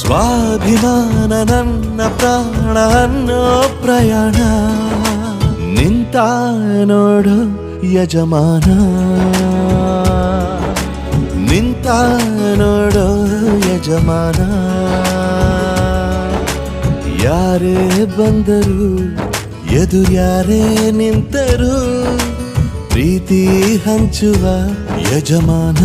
ಸ್ವಾಭಿಮಾನ ನನ್ನ ಪ್ರಾಣ ಅನ್ನೋ ಪ್ರಯಾಣ. ನಿಂತ ನೋಡು ಯಜಮಾನ. ನಿಂತ ನೋಡೋ ಯಜಮಾನ. ಯಾರೇ ಬಂದರು, ಎದುರ್ಯಾರೇ ನಿಂತರು, ಪ್ರೀತಿ ಹಂಚುವ ಯಜಮಾನ.